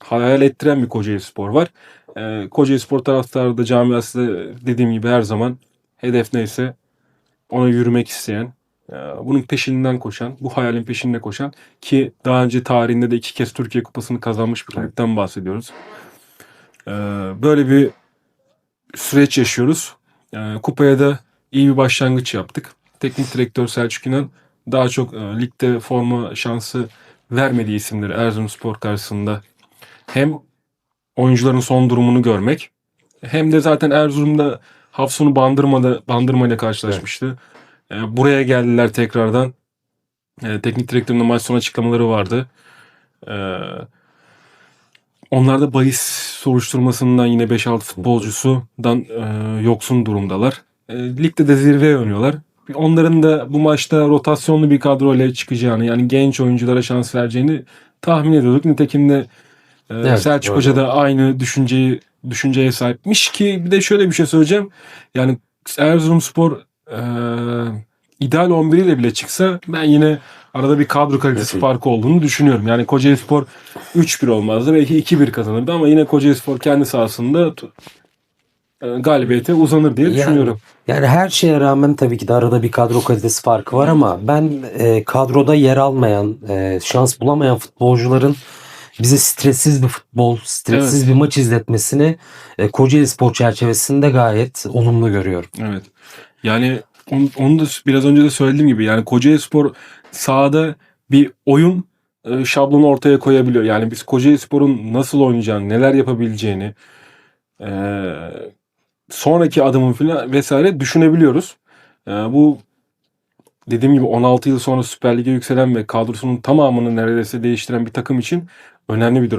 hayal ettiren bir Kocaeli Spor var. Ee, Kocaeli Spor taraftarı da camiası da dediğim gibi her zaman hedef neyse ona yürümek isteyen, e, bunun peşinden koşan, bu hayalin peşinde koşan ki daha önce tarihinde de iki kez Türkiye Kupası'nı kazanmış bir kulüpten bahsediyoruz. Ee, böyle bir süreç yaşıyoruz. Ee, kupaya da iyi bir başlangıç yaptık. Teknik direktör Selçuk İnan daha çok e, ligde forma şansı vermediği isimleri Erzurumspor karşısında hem oyuncuların son durumunu görmek hem de zaten Erzurum'da Hafsun'u bandırmada bandırmayla karşılaşmıştı. E, buraya geldiler tekrardan. E, teknik direktörün de maç sonu açıklamaları vardı. E, onlar da bahis soruşturmasından yine 5-6 futbolcusundan e, yoksun durumdalar. E, ligde de zirveye oynuyorlar. Onların da bu maçta rotasyonlu bir kadroyla çıkacağını yani genç oyunculara şans vereceğini tahmin ediyorduk. Nitekim de Evet, Selçuk. Hoca da aynı düşünceyi düşünceye sahipmiş ki bir de şöyle bir şey söyleyeceğim. Yani Erzurumspor e, ideal 11 ile bile çıksa ben yine arada bir kadro kalitesi Kesin. farkı olduğunu düşünüyorum. Yani Kocaelispor 3-1 olmazdı belki 2-1 kazanırdı ama yine Kocaelispor kendi sahasında e, galibiyete uzanır diye Yani- düşünüyorum. Yani her şeye rağmen tabii ki de arada bir kadro kalitesi farkı var ama ben e, kadroda yer almayan, e, şans bulamayan futbolcuların bize stressiz bir futbol, stressiz bir maç izletmesini e, Kocaeli Spor çerçevesinde gayet olumlu görüyorum. Evet. Yani onu, onu da biraz önce de söylediğim gibi yani Kocaelispor sahada bir oyun e, şablonu ortaya koyabiliyor. Yani biz Kocaelispor'un nasıl oynayacağını, neler yapabileceğini, e, sonraki adımın falan vesaire düşünebiliyoruz. E, bu dediğim gibi 16 yıl sonra Süper Lig'e yükselen ve kadrosunun tamamını neredeyse değiştiren bir takım için önemli bir durum.